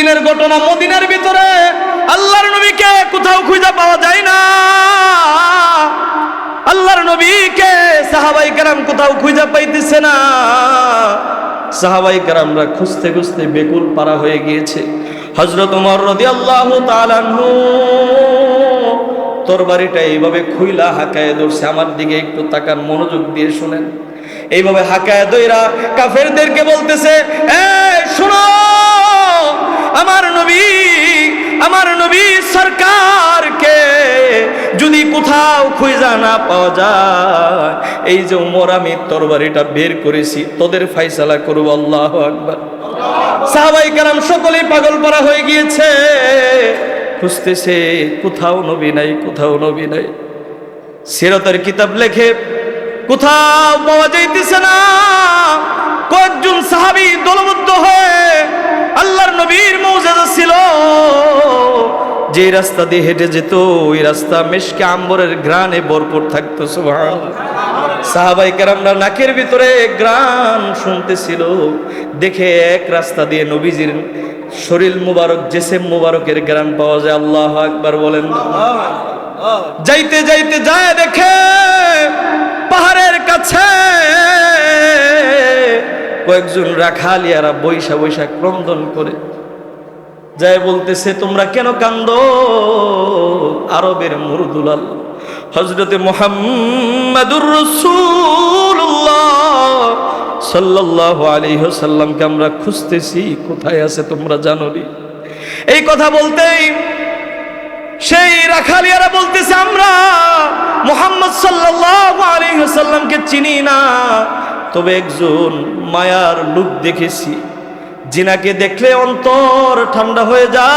দিনের ঘটনা মদিনার ভিতরে আল্লাহর নবীকে কোথাও খুঁজে পাওয়া যায় না। আল্লাহর নবীকে সাহাবাই কেরাম কোথাও খুঁজে পাইতেছে না। সাহাবাই কেরামরা খুঁজতে খুঁজতে বেকুল পারা হয়ে গিয়েছে। হজরত উমর রদি আল্লাহ তালানহু তোর বাড়িটা এইভাবে খুইলা হাকায় ধরছে। আমার দিকে একটু তাকান, মনোযোগ দিয়ে শুনেন। এইভাবে হাকায় দইরা কাফেরদেরকে বলতেছে এ শোনো! আমার নবী আমার নবী সরকারকে যদি কোথাও খুঁজা না পাওয়া যায়, এই যে উমর, আমি তরবারিটা বের করেছি, তোদের ফাইসালা করব, আল্লাহ আকবার। সাহাবাই কালাম সকলেই পাগল পারা হয়ে গিয়েছে। খুঁজতেছে, কোথাও নবী নাই, কোথাও নবী নাই। সিরতের কিতাব লেখে, কোথাও পাওয়া যাইতেছে না। কয়েকজন সাহাবি দলবদ্ধ হয়ে আল্লাহর নবীর মৌজাদা ছিল, যে রাস্তা দিয়ে হেঁটে যেত, ওই রাস্তা মেশকে আম্বরের গ্রানে ভরপুর থাকতো সুবহান সাহাবাই কারামরা নাকের ভিতরে গ্রান শুনতেছিল। দেখে এক রাস্তা দিয়ে নবীজির শরীর মুবারক, জেসেম মুবারকের গ্রান পাওয়া যায়। আল্লাহ একবার বলেন। যাইতে যাইতে যায় দেখে পাহাড়ের কাছে কয়েকজন রাখালিয়ারা বৈশা বৈশা ক্রন্দন করে। যায় বলতেছে, তোমরা কেন কান্দ? আরবের মুরদুলাল হজরতে মোহাম্মদুর রসুল্লাহ আমরা খুঁজতেছি, কোথায় আছে তোমরা জানো এই কথা বলতেই সেই রাখালিয়ারা বলতেছে, আমরা মোহাম্মদ সাল্লাহ আলী সাল্লামকে চিনি না তবে একজন মায়ার লোক দেখেছি, জিনাকে দেখলে অন্তর ঠান্ডা হয়ে যায়।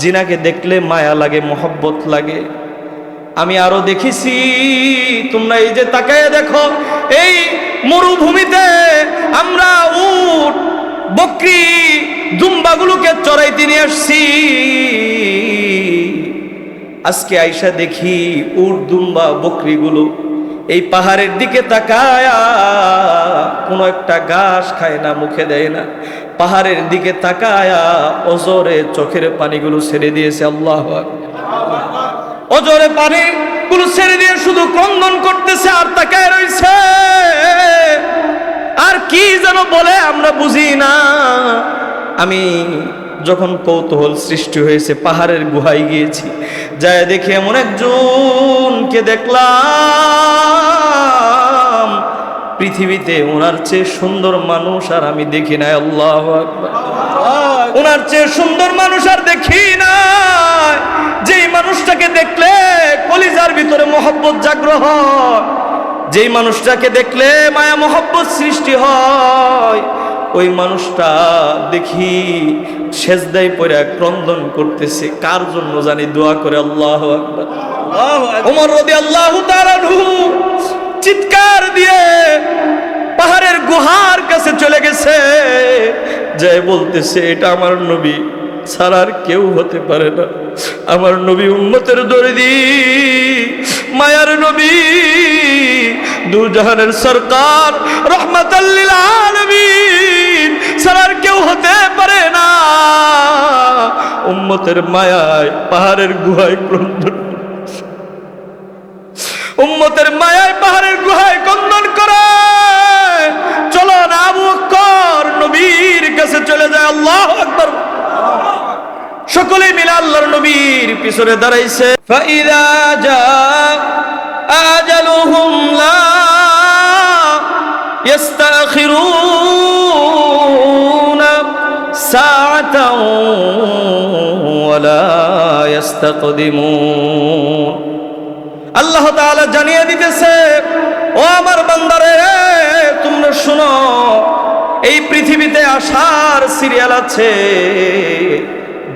জিনাকে দেখলে মায়া লাগে, মোহব্বত লাগে। আমি আরও দেখেছি, তোমরা এই যে তাকায় দেখো, এই মরুভূমিতে আমরা উট, বকরি দুম্বাগুলোকে চড়াইতে নিয়ে আসছি। আজকে আইসা দেখি উট, দুম্বা, বকরিগুলো এই পাহাড়ের দিকে তাকায়া কোনো একটা ঘাস খায় না, মুখে দেয় না। পাহাড়ের দিকে তাকায়া অজরে চোখের পানিগুলো ছেড়ে দিয়েছে, আল্লাহ অজরে পানি গুলো ছেড়ে দিয়ে শুধু ক্রন্দন করতেছে আর তাকায় রয়েছে আর কি যেন বলে আমরা বুঝি না। আমি যখন কৌতূহল সৃষ্টি হয়েছে, পাহাড়ের গুহায় গিয়েছি। যায় দেখে এমন একজনকে দেখলাম। পৃথিবীতে ওনার চেয়ে সুন্দর মানুষ আর আমি দেখি নাই, আল্লাহ ওনার চেয়ে সুন্দর মানুষ আর দেখি না যেই মানুষটাকে দেখলে কলিজার ভিতরে মহব্বত জাগ্রহ যেই মানুষটাকে দেখলে মায়া মহব্বত সৃষ্টি হয় ওই মানুষটা দেখি সেজদাই পরে ক্রন্দন করতেছে। কার জন্য জানি? দোয়া করে আল্লাহ আকবার। ওমর রদি আল্লাহ চিৎকার দিয়ে পাহাড়ের গুহার কাছে চলে গেছে। যে বলতেছে এটা আমার নবী ছাড়ার কেউ হতে পারে না। আমার নবী উম্মতের দরিদি, মায়ার নবী, দুজাহানের সরকার রহমাতাল্লিল ছাড়ার কেউ হতে পারে না। উম্মতের মায়ায়, পাহাড়ের গুহায় ক্রন্দন। উম্মতের মায়ায়, পাহাড়ের গুহায় ক্রন্দন। পিছনে দাঁড়াইছে। আল্লাহ জানিয়ে দিতেছে, ও আমার বান্দারে, তোমরা শোনো, এই পৃথিবীতে আসার সিরিয়াল আছে।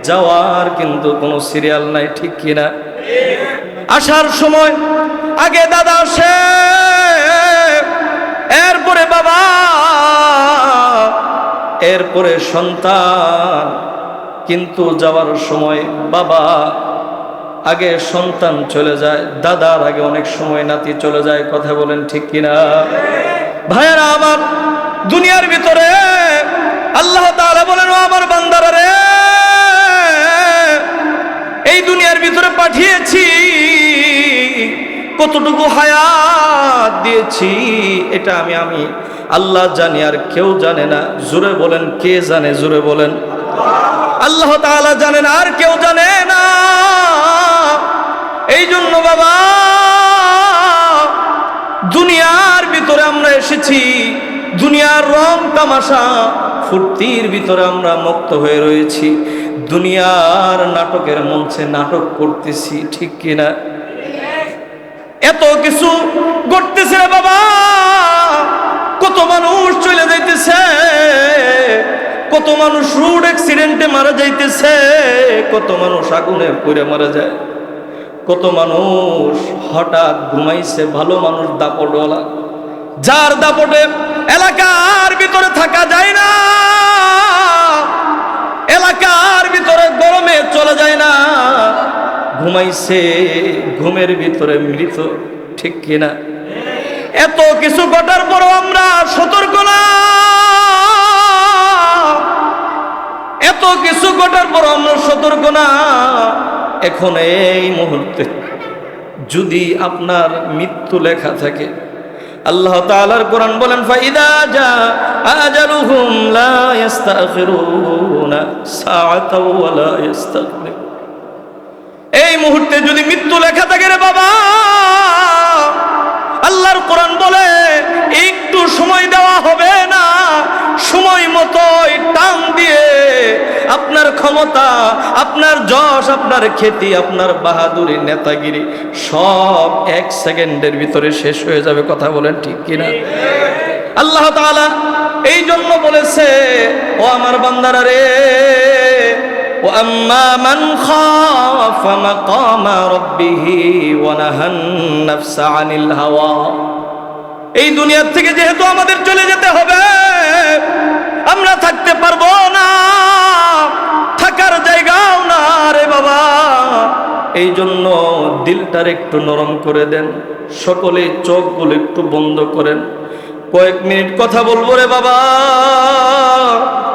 যাওয়ার কিন্তু কোনো সিরিয়াল নাই, ঠিক কিনা? আসার সময় আগে দাদা আসে, এরপরে বাবা, এরপরে সন্তান। কিন্তু যাওয়ার সময় বাবা, আগে সন্তান চলে যায়, দাদার আগে অনেক সময় নাতি চলে যায়, কথা বলেন ঠিক কিনা? ভাইয়ারা, আমার দুনিয়ার ভিতরে এই দুনিয়ার ভিতরে পাঠিয়েছি। কতটুকু হায়াত দিয়েছি, এটা আমি আমি আল্লাহ জানি, আর কেউ জানে না। জুড়ে বলেন, কে জানে? জুড়ে বলেন। আল্লাহ তাআলা জানেন, আর কেউ জানে না। এই জন্য বাবা, দুনিয়ার ভিতরে আমরা এসেছি। দুনিয়ার রং তামাশা, ফুর্তির ভিতরে আমরা মুক্ত হয়ে রয়েছি। দুনিয়ার নাটকের মঞ্চে নাটক করতেছি, ঠিক কিনা? এত কিছু ঘটতেছে রে বাবা। কত মানুষ চলে যাইতেছে, কত মানুষ রোড অ্যাক্সিডেন্টে মারা যাইতেছে, কত মানুষ আগুনে পড়ে মারা যায়, কত মানুষ হঠাৎ ঘুমাইছে, ভালো মানুষ দাপটওয়ালা। যার দাপটে এলাকার ভিতরে থাকা যায় না। এলাকার ভিতরে গরমে চলে যায় না। ঘুমাইছে, ঘুমের ভিতরে মৃত, ঠিক কিনা? এত কিছু ঘটার পরও আমরা সতর্ক না। এত কিছু ঘটার পর আমরা সতর্ক না। এখন এই মুহূর্তে যদি আপনার মৃত্যু লেখা থাকে আল্লাহ তাআলার কোরআন বলেন, ফাইদা জা আজালুহুম লা ইস্তাখিরুনা সাআতাও ওয়া লা ইস্তাকবিরুন এই মুহূর্তে যদি মৃত্যু লেখা থাকে রে বাবা, আল্লাহর কোরআন বলে, একটু সময় দেওয়া হবে না, সময় মতোই টান দিয়ে আপনার ক্ষমতা আপনার যশ আপনার খ্যাতি আপনার বাহাদুরি নেতাগিরি সব এক সেকেন্ডের ভিতরে শেষ হয়ে যাবে কথা বলেন ঠিক কিনা আল্লাহ তাআলা এই জন্য বলেছে ও আমার বান্দারা রে وأما من خاف مقام ربه ونهى النفس عن الهوى এই দুনিয়ার থেকে যেহেতু আমাদের চলে যেতে হবে আমরা থাকতে পারব না। থাকার জায়গাও না রে বাবা। এই জন্য দিলটার একটু নরম করে দেন। সকলে চোখগুলো একটু বন্ধ করেন। কয়েক মিনিট কথা বলব রে বাবা।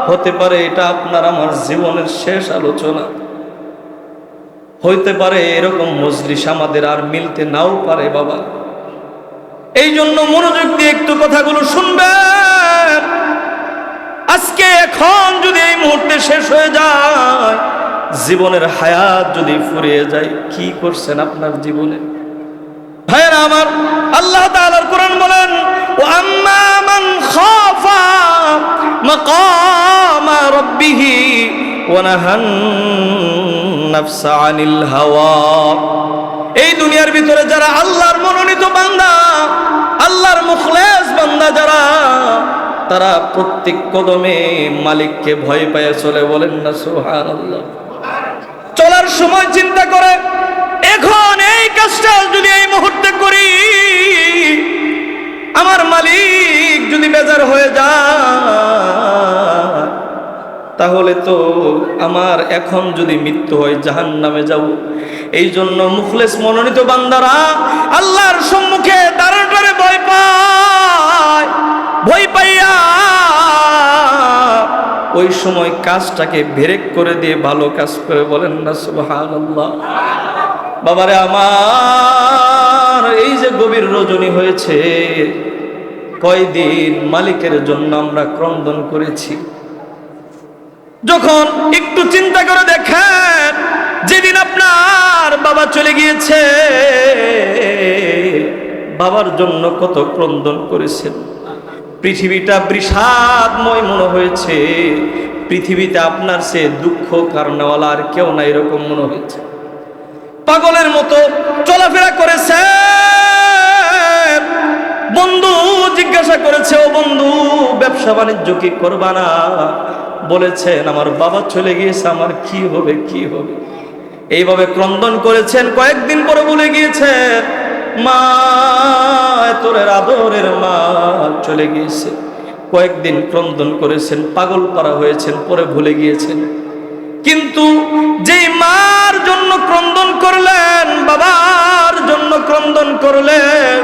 হতে পারে এটা আপনার আমার জীবনের শেষ আলোচনা। হইতে পারে এরকম মজলিস আমাদের আর মিলতে নাও পারে বাবা। এই জন্য মনোযোগ দিয়ে একটু কথাগুলো শুনবেন। আজকে এখন যদি এই মুহূর্তে শেষ হয়ে যায়, জীবনের হায়াত যদি ফুরিয়ে যায়, কি করছেন আপনার জীবনে? ভাইয়েরা আমার, আল্লাহ তাআলার কোরআন বলেন ও আম্মা মান খাফা মাকামা রাব্বিহি ওয়া নাহান নাফসা আনিল হাওয়া। এই দুনিয়ার ভিতরে যারা আল্লাহর মনোনীত বান্দা, আল্লাহর মুখলেস বান্দা যারা তারা প্রত্যেক কদমে মালিককে ভয় পায় চলে বলেন না সোহান চলার সময় চিন্তা করে, এখন এই কাজটা যদি এই মুহূর্তে করি, আমার মালিক যদি বেজার হয়ে যায় তাহলে তো আমার এখন যদি মৃত্যু হয় জাহান নামে যাব। এই জন্য মুখলেস মনোনীত বান্দারা, আল্লাহর সম্মুখে দাঁড়াটারে ভয় পায়। ভয় পাইয়া ওই সময় কাজটাকে ভেরেক করে দিয়ে ভালো কাজ করে বলেন না, সুবহানাল্লাহ। বাবারে আমার, এই যে গভীর রজনী হয়েছে, কয়দিন মালিকের জন্য আমরা ক্রন্দন করেছি। যখন একটু চিন্তা করে দেখেন, যেদিন আপনার বাবা চলে গিয়েছে, বাবার জন্য কত ক্রন্দন করেছেন। পৃথিবীটা বিষাদময় মনে হয়েছে। পৃথিবীতে আপনার সে দুঃখ কারণওয়ালা আর কেউ না এরকম মনে হয়েছে। পাগলের মতো চলাফেরা করেছে বন্ধু জিজ্ঞাসা করেছে, ও বন্ধু ব্যবসা বাণিজ্য কি করবা না? বলেছেন, আমার বাবা চলে গিয়েছে, আমার কি হবে কি হবে? এইভাবে ক্রন্দন করেছেন, কয়েকদিন পরে বলে গিয়েছেন, মা, তোরের আদরের মা চলে গিয়েছে। কয়েকদিন ক্রন্দন করেছেন পাগল পারা হয়েছেন, পরে ভুলে গিয়েছেন। কিন্তু যেই মার জন্য ক্রন্দন করলেন, বাবার জন্য ক্রন্দন করলেন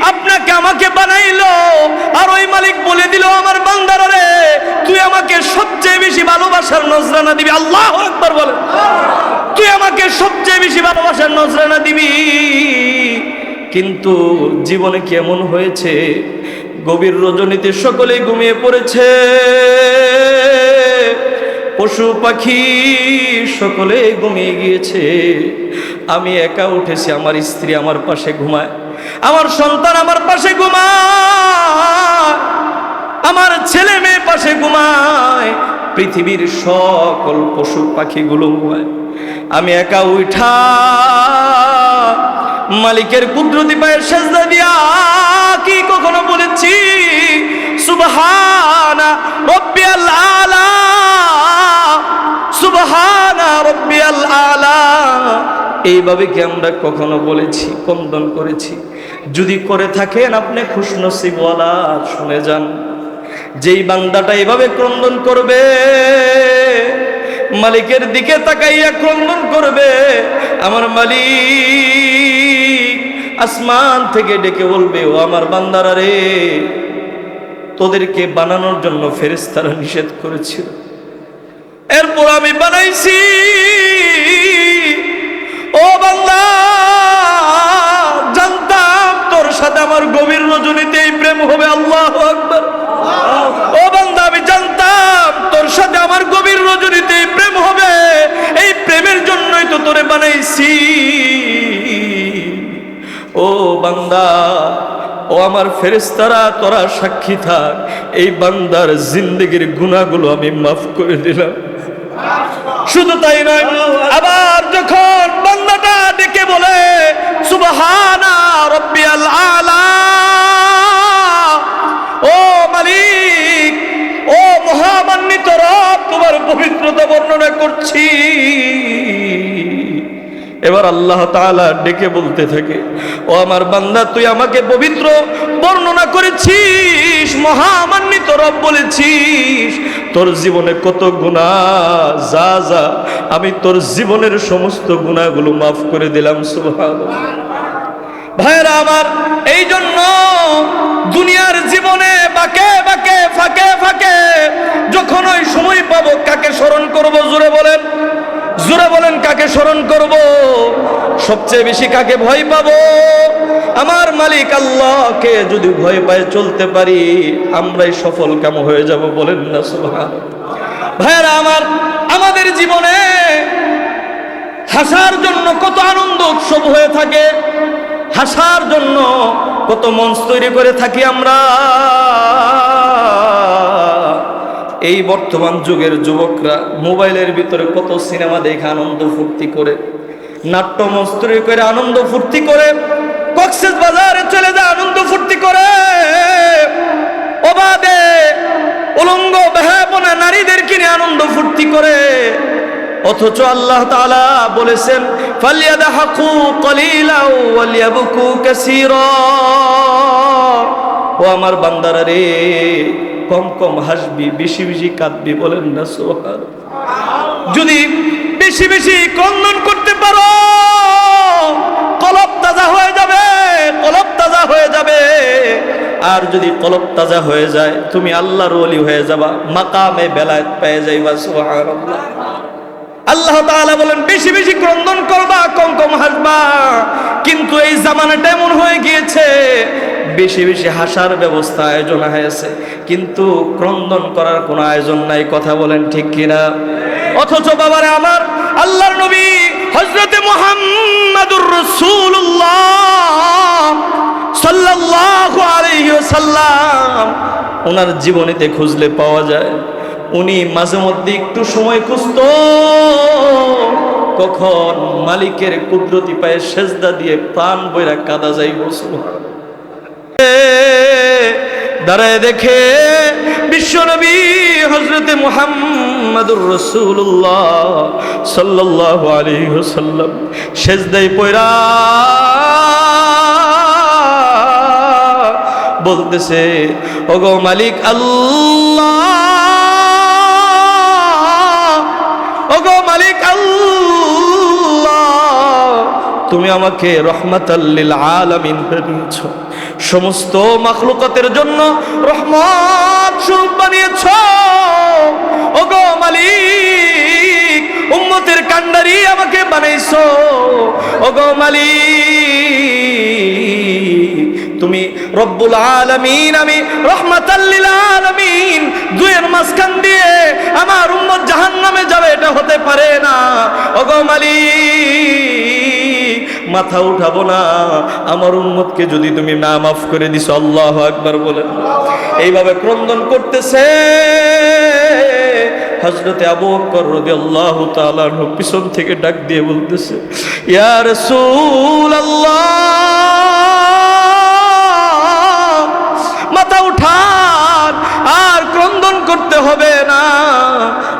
আপনাকে আমাকে বানাইলো। আর ওই মালিক বলে দিল, আমার বান্দারা রে, তুই আমাকে সবচেয়ে বেশি ভালোবাসার নজরানা দিবি। আল্লাহ একবার বলে তুই আমাকে সবচেয়ে বেশি ভালোবাসার নজরানা দিবি। কিন্তু জীবনে কেমন হয়েছে? গভীর রজনীতে সকলেই ঘুমিয়ে পড়েছে। পশু পাখি সকলে ঘুমিয়ে গিয়েছে। আমি একা উঠেছি, আমার স্ত্রী আমার পাশে ঘুমায়। আমার সন্তান আমার পাশে ঘুমায়, আমার ছেলে মেয়ে পাশে ঘুমায়, পৃথিবীর সকল পশু পাখিগুলো আমি একা উঠা, মালিকের কুদরতি পায়ের সেজদা দিয়া কি কখনো বলেছি? সুবহানা রব্বিয়াল আলা এইভাবে কি আমরা কখনো বলেছি কন্দন করেছি? যদি করে থাকেন আপনি খুশনসিবওয়ালা, শুনে যান। যেই বান্দাটা এভাবে ক্রন্দন করবে, মালিকের দিকে তাকাইয়া ক্রন্দন করবে, আমার মালিক আসমান থেকে ডেকে বলবে, ও আমার বান্দারা রে, তোদেরকে বানানোর জন্য ফেরেস্তারা নিষেধ করেছিল। এরপর আমি বানাইছি। ও বান্দা, জানতাম তোর সাথে আমার গভীর রজনীতে এই প্রেম হবে, আল্লাহ আকবার। ও বান্দা, আমি জানতাম তোর সাথে আমার গভীর রজনীতে এই প্রেম হবে, এই প্রেমের জন্যই তো তোরে বানাইছি। ও বান্দা ও আমার ফেরেস্তারা তোরা সাক্ষী থাক। এই বান্দার জিন্দগির গুণাগুলো আমি মাফ করে দিলাম। শুধু তাই নয়, আবার যখন বান্দাটা ডেকে বলে সুবহানা রব্বিয়াল আলা ও মালিক, ও মহামান্বিত রব, তোমার পবিত্রতা বর্ণনা করছি। এবার আল্লাহ তাআলা ডেকে বলতে থাকে, ও আমার বান্দা, তুই আমাকে পবিত্র বর্ণনা করেছিস, মহামান্বিত রব বলেছিস, তোর জীবনে কত গুণা যা যা, আমি তোর জীবনের সমস্ত গুণাগুলো মাফ করে দিলাম, সুবহানাল্লাহ। ভাইরা আমার এই জন্য দুনিয়ার জীবনে বাকে বাকে, ফাঁকে ফাঁকে, যখন ওই সময় পাবো, কাকে স্মরণ করব, জোরে বলেন। জোরে বলেন, কাকে স্মরণ করব? সবচেয়ে বেশি কাকে ভয় পাবো? আমার মালিক আল্লাহকে যদি ভয় পায় চলতে পারি, আমরাই সফল কাম হয়ে যাব বলেন না সুবহান ভাইরা আমার, আমাদের জীবনে হাসার জন্য কত আনন্দ উৎসব হয়ে থাকে, হাসার জন্য কত মঞ্চ তৈরি করে থাকি আমরা। এই বর্তমান যুগের যুবকরা মোবাইলের ভিতরে কত সিনেমা দেখে আনন্দ ফুর্তি করে নাট্য মঞ্চ তৈরি করে আনন্দ ফুর্তি করে, কক্সেস বাজারে চলে যায় আনন্দ ফুর্তি করে। অবাধে উলঙ্গ বেহাপনা নারীদের কিনে আনন্দ ফুর্তি করে। অথচ আল্লাহ তাআলা বলেছেন, ফালিয়াদহাকু কলিলা ওয়ালিয়াবকু কাসীরা। ও আমার বান্দারা রে কম কম হাসবি, বেশি বেশি কাঁদবি বলেন না সোহার যদি বেশি বেশি ক্রন্দন করতে পারো, কলব তাজা হয়ে যাবে, কলব তাজা হয়ে যাবে। আর যদি কলব তাজা হয়ে যায়, তুমি আল্লাহর ওলি হয়ে যাবা, মাকামে বেলায় পেয়ে যাইবা, সুবহানাল্লাহ। আল্লাহ তাআলা বলেন, বেশি বেশি ক্রন্দন করবা, কম কম হাসবা। কিন্তু এই জামানাটা এমন হয়ে গিয়েছে বেশি বেশি হাসার ব্যবস্থা আয়োজন হয়েছে। কিন্তু ক্রন্দন করার কোনো আয়োজন নাই, কথা বলেন ঠিক কিনা? অথচ বাবারে আমার আল্লাহর নবী হজরতে মুহাম্মাদুর রাসূলুল্লাহ সাল্লাল্লাহু আলাইহি ওয়াসাল্লাম ওনার জীবনীতে খুঁজলে পাওয়া যায়। উনি মাঝে মধ্যে একটু সময় খুঁজত, কখন মালিকের কুদরতি পায়ে সেজদা দিয়ে প্রাণ বইরা কাদা যাই যাইব দাঁড়ায় দেখে বিশ্বনবী হজরতে মুহাম্মাদুর রসুল্লাহ সাল্লাল্লাহু আলাইহি ওয়াসাল্লাম সেজদাই পয়রা বলতেছে, ওগো মালিক আল্লাহ, ওগো মালিক তুমি আমাকে রহমাতাল্লিল আলামিন বানিয়েছ সমস্ত মাখলুকাতের জন্য রহমত স্বরূপ বানিয়েছ। ওগো মালিক, উম্মতের কান্ডারি আমাকে বানাইছো। ওগো মালিক, তুমি রব্বুল আলামিন, আমি রহমাতাল্লিল আলামিন দুয়ের মাঝখান দিয়ে আমার উম্মত জাহান্নামে যাবে, এটা হতে পারে না। ওগো মালিক মাথা উঠাবো না। আমার উন্মতকে যদি তুমি না মাফ করে দিস আল্লাহ একবার বলেন। এইভাবে ক্রন্দন করতেছে। হজরতে আবু বকর রাদিয়াল্লাহু তাআলার পিছন থেকে ডাক দিয়ে বলতেছে, ইয়া রাসূলুল্লাহ করতে হবে না।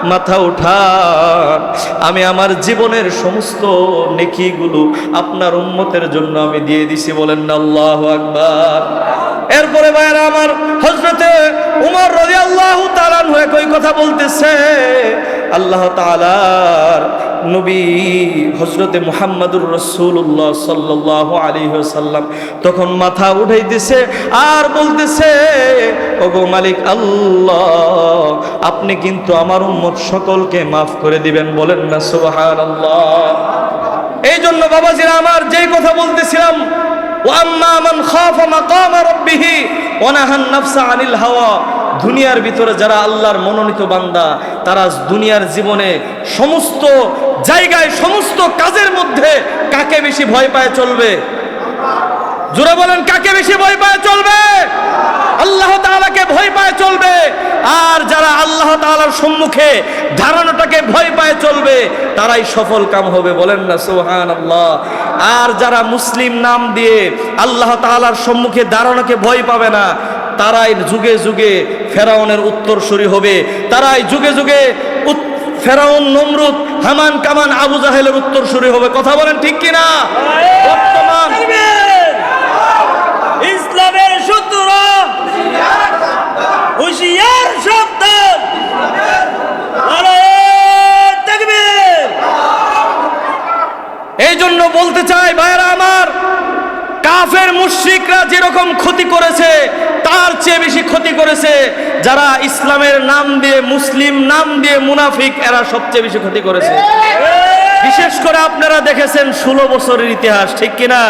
মাথা উঠান। আমি আমার জীবনের সমস্ত নেকিগুলো আপনার উন্মতের জন্য আমি দিয়ে দিছি, বলেন না আল্লাহ আকবার। এরপরে ভাইরা আমার হজরতে উমর রবি আল্লাহ তালান হয়ে কই কথা বলতেছে। আল্লাহ তালার নবী হজরতে মুহাম্মাদুর রসুল্লাহ সাল্লাহ আলী সাল্লাম তখন মাথা উঠাইতেছে আর বলতেছে, ওগো মালিক আল্লাহ, আপনি কিন্তু আমার উম্মত সকলকে মাফ করে দিবেন। বলেন না সুবাহান আল্লাহ এই জন্য বাবাজিরা, আমার যেই কথা বলতেছিলাম ওয়াম্মা নাফসা আনিল হাওয়া। দুনিয়ার ভিতরে যারা আল্লাহর মনোনীত বান্দা, তারা দুনিয়ার জীবনে সমস্ত জায়গায়, সমস্ত কাজের মধ্যে কাকে বেশি ভয় পায় চলবে? জোরে বলেন, কাকে বেশি ভয় পায়, চলবে? আল্লাহ তাআলাকে ভয় পায়, চলবে। আর যারা আল্লাহ তাআলার সম্মুখে ধারণাটাকে ভয় পায়, চলবে, তারাই সফল কাম হবে, বলেন না সুহান আল্লাহ আর যারা মুসলিম নাম দিয়ে আল্লাহ তাআলার সম্মুখে ধারণাকে ভয় পাবে না, তারাই যুগে যুগে ফেরাউনের উত্তরসূরি হবে। তারাই যুগে যুগে ফেরাউন, নমরুদ, হামান কামান, আবু জাহেলের উত্তরসূরি হবে। কথা বলেন ঠিক কিনা বর্তমান ইসলামের সূত্র। হুশিয়ার শব্দ। এই জন্য বলতে চাই ভাইরা আমার কাফের মুশরিকরা যেরকম ক্ষতি করেছে তার চেয়ে বেশি ক্ষতি করেছে যারা ইসলামের নাম দিয়ে মুসলিম নাম দিয়ে মুনাফিক এরা সবচেয়ে বেশি ক্ষতি করেছে। বিশেষ করে আপনারা দেখেছেন ষোলো বছরের ইতিহাস ঠিক কিনা?